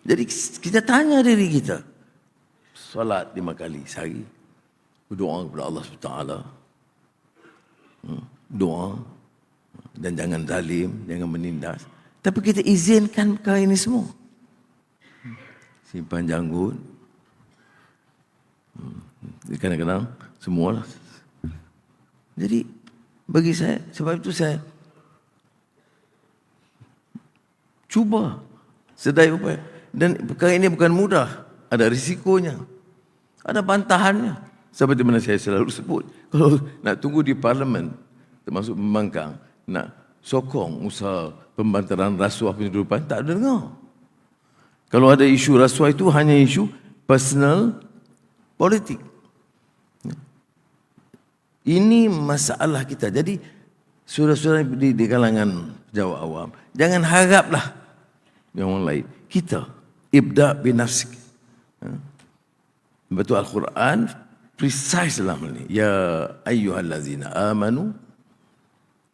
Jadi kita tanya diri kita. Salat lima kali sehari. Berdoa kepada Allah SWT. Hmm, Doa. Dan jangan zalim, jangan menindas. Tapi kita izinkan perkara ini semua. Simpan janggut. Hmm, Kadang-kadang semua lah. Jadi bagi saya, sebab itu saya cuba sedaya upaya. Dan perkara ini bukan mudah. Ada risikonya. Ada bantahannya. Seperti mana saya selalu sebut. Kalau nak tunggu di parlimen, termasuk pembangkang, nak sokong usaha pembantaran rasuah penyeludupan, tak ada dengar. Kalau ada isu rasuah itu hanya isu personal politik. Ini masalah kita. Jadi saudara-saudara di, di kalangan jawab awam, jangan haraplah yang orang lain. Kita ibda bin nafsik. Ha? Betul Al-Quran precise dalam ini. Ya ayyuhallazina amanu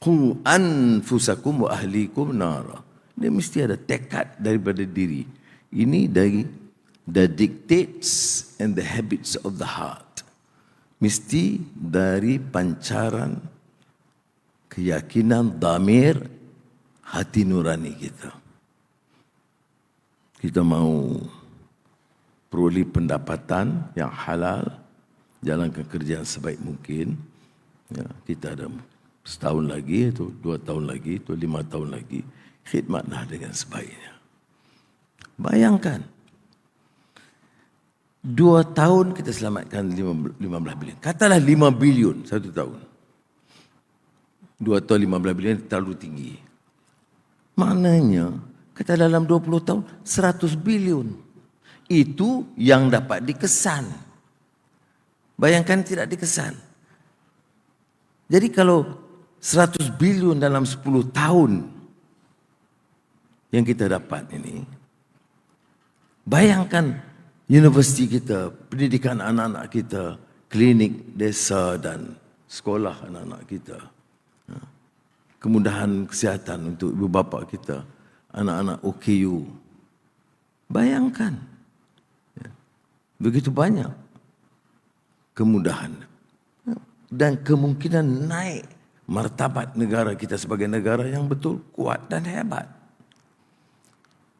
qu anfusakum wa ahlikum nara. Dia mesti ada tekad daripada diri. Ini dari the dictates and the habits of the heart mesti dari pancaran keyakinan damir hati nurani kita. Kita mau peroleh pendapatan yang halal, jalankan kerja yang sebaik mungkin. Ya, kita ada setahun lagi, atau dua tahun lagi, atau lima tahun lagi, khidmatlah dengan sebaiknya. Bayangkan, Dua tahun kita selamatkan lima belas bilion. Katalah lima bilion satu tahun. Dua tahun lima belas bilion terlalu tinggi. Maknanya, kata dalam dua puluh tahun, seratus bilion. Itu yang dapat dikesan. Bayangkan tidak dikesan. Jadi kalau seratus bilion dalam sepuluh tahun yang kita dapat ini, bayangkan universiti kita, pendidikan anak-anak kita, klinik desa dan sekolah anak-anak kita. Ha. Kemudahan kesihatan untuk ibu bapa kita, anak-anak OKU. Bayangkan. Ya. Begitu banyak kemudahan. Dan kemungkinan naik martabat negara kita sebagai negara yang betul kuat dan hebat.